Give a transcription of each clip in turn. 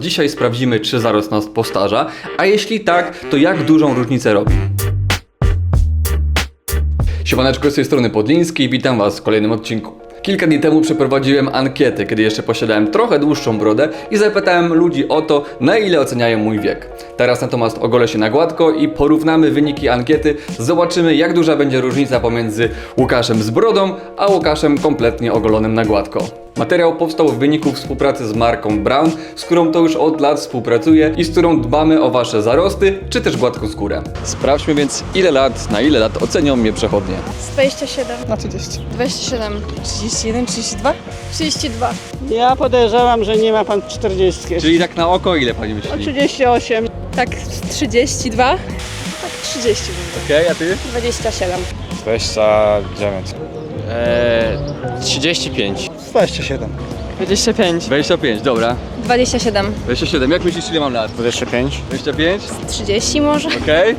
Dzisiaj sprawdzimy, czy zarost nas postarza, a jeśli tak, to jak dużą różnicę robi. Siemaneczko, z tej strony Podliński i witam Was w kolejnym odcinku. Kilka dni temu przeprowadziłem ankietę, kiedy jeszcze posiadałem trochę dłuższą brodę i zapytałem ludzi o to, na ile oceniają mój wiek. Teraz natomiast ogolę się na gładko i porównamy wyniki ankiety, zobaczymy jak duża będzie różnica pomiędzy Łukaszem z brodą, a Łukaszem kompletnie ogolonym na gładko. Materiał powstał w wyniku współpracy z marką Brown, z którą to już od lat współpracuję i z którą dbamy o Wasze zarosty, czy też gładką skórę. Sprawdźmy więc ile lat, na ile lat ocenią mnie przechodnie. Z 27. Na 30. 27. 31, 32? 32. Ja podejrzewam, że nie ma pan 40. Czyli tak na oko ile Pani O myśli? 38. Tak, 32. Tak, 30 Okej, a Ty? 27. 29. Eee, 35. 27. 25. 25, dobra. 27. 27, jak myślisz ile mam lat? 25. 25? 30 może? Okej.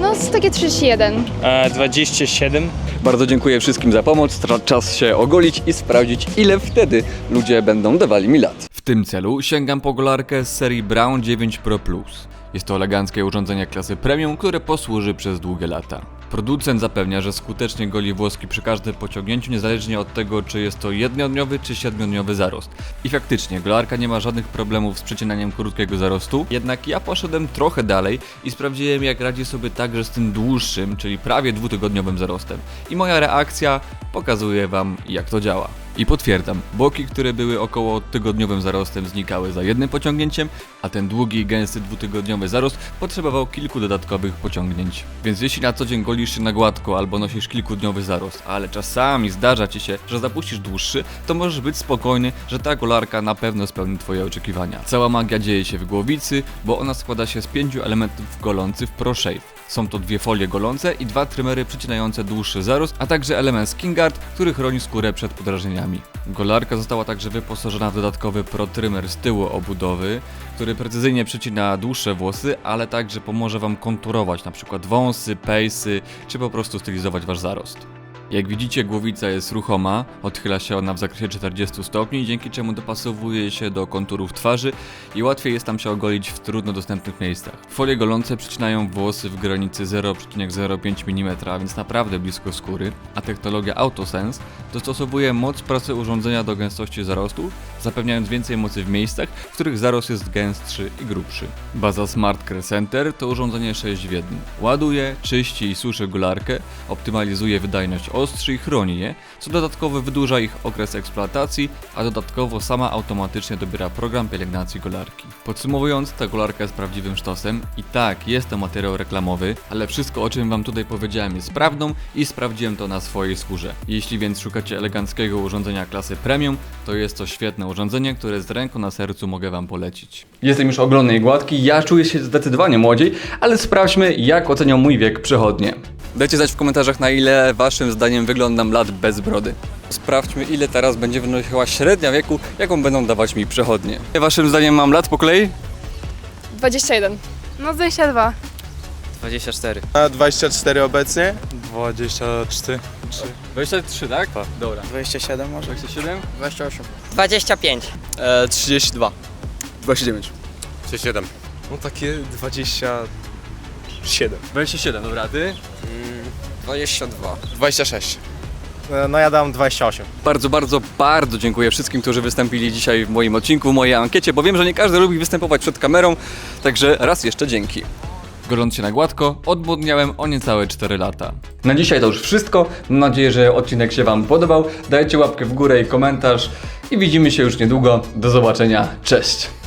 No, z takie 31. E, 27. Bardzo dziękuję wszystkim za pomoc. Tra- Czas się ogolić i sprawdzić, ile wtedy ludzie będą dawali mi lat. W tym celu sięgam po golarkę z serii Brown 9 Pro Plus. Jest to eleganckie urządzenie klasy premium, które posłuży przez długie lata. Producent zapewnia, że skutecznie goli włoski przy każdym pociągnięciu, niezależnie od tego, czy jest to jednodniowy czy siedmiodniowy zarost. I faktycznie, golarka nie ma żadnych problemów z przecinaniem krótkiego zarostu, jednak ja poszedłem trochę dalej i sprawdziłem, jak radzi sobie także z tym dłuższym, czyli prawie dwutygodniowym zarostem. I moja reakcja pokazuje Wam, jak to działa. I potwierdzam, boki, które były około tygodniowym zarostem znikały za jednym pociągnięciem, a ten długi gęsty dwutygodniowy zarost potrzebował kilku dodatkowych pociągnięć. Więc jeśli na co dzień golisz się na gładko albo nosisz kilkudniowy zarost, ale czasami zdarza Ci się, że zapuścisz dłuższy, to możesz być spokojny, że ta golarka na pewno spełni Twoje oczekiwania. Cała magia dzieje się w głowicy, bo ona składa się z pięciu elementów golących w ProShave. Są to dwie folie golące i dwa trymery przycinające dłuższy zarost, a także element skin guard, który chroni skórę przed podrażnieniami. Golarka została także wyposażona w dodatkowy pro trymer z tyłu obudowy, który precyzyjnie przycina dłuższe włosy, ale także pomoże Wam konturować np. wąsy, pejsy, czy po prostu stylizować Wasz zarost. Jak widzicie, głowica jest ruchoma, odchyla się ona w zakresie 40 stopni, dzięki czemu dopasowuje się do konturów twarzy i łatwiej jest tam się ogolić w trudno dostępnych miejscach. Folie golące przycinają włosy w granicy 0,05 mm, więc naprawdę blisko skóry, a technologia AutoSense dostosowuje moc pracy urządzenia do gęstości zarostu, zapewniając więcej mocy w miejscach, w których zarost jest gęstszy i grubszy. Baza Smart Crescenter to urządzenie 6 w 1. Ładuje, czyści i suszy golarkę, optymalizuje wydajność ostrzy i chroni je, co dodatkowo wydłuża ich okres eksploatacji, a dodatkowo sama automatycznie dobiera program pielęgnacji golarki. Podsumowując, ta golarka jest prawdziwym sztosem i tak, jest to materiał reklamowy, ale wszystko o czym wam tutaj powiedziałem jest prawdą i sprawdziłem to na swojej skórze. Jeśli więc szukacie eleganckiego urządzenia klasy premium, to jest to świetne urządzenie, które z ręką na sercu mogę wam polecić. Jestem już i gładki, ja czuję się zdecydowanie młodziej, ale sprawdźmy jak ocenią mój wiek przechodnie. Dajcie znać w komentarzach na ile waszym zdaniem wyglądam lat bez brody. Sprawdźmy ile teraz będzie wynosiła średnia wieku, jaką będą dawać mi przechodnie. Waszym zdaniem mam lat po kolei? 21. No, 22. 24. A 24 obecnie? 24. 23, tak? Dobra. 27 może? 27? 28. 25. E, 32. 29. 37. No takie 27. 27, dobra, a ty? 22. 26. No ja dam 28. Bardzo, bardzo, bardzo dziękuję wszystkim, którzy wystąpili dzisiaj w moim odcinku, w mojej ankiecie, bo wiem, że nie każdy lubi występować przed kamerą, także raz jeszcze dzięki. Goląc się na gładko, odmłodniałem o niecałe 4 lata. Na dzisiaj to już wszystko. Mam nadzieję, że odcinek się Wam podobał. Dajcie łapkę w górę i komentarz. I widzimy się już niedługo. Do zobaczenia. Cześć!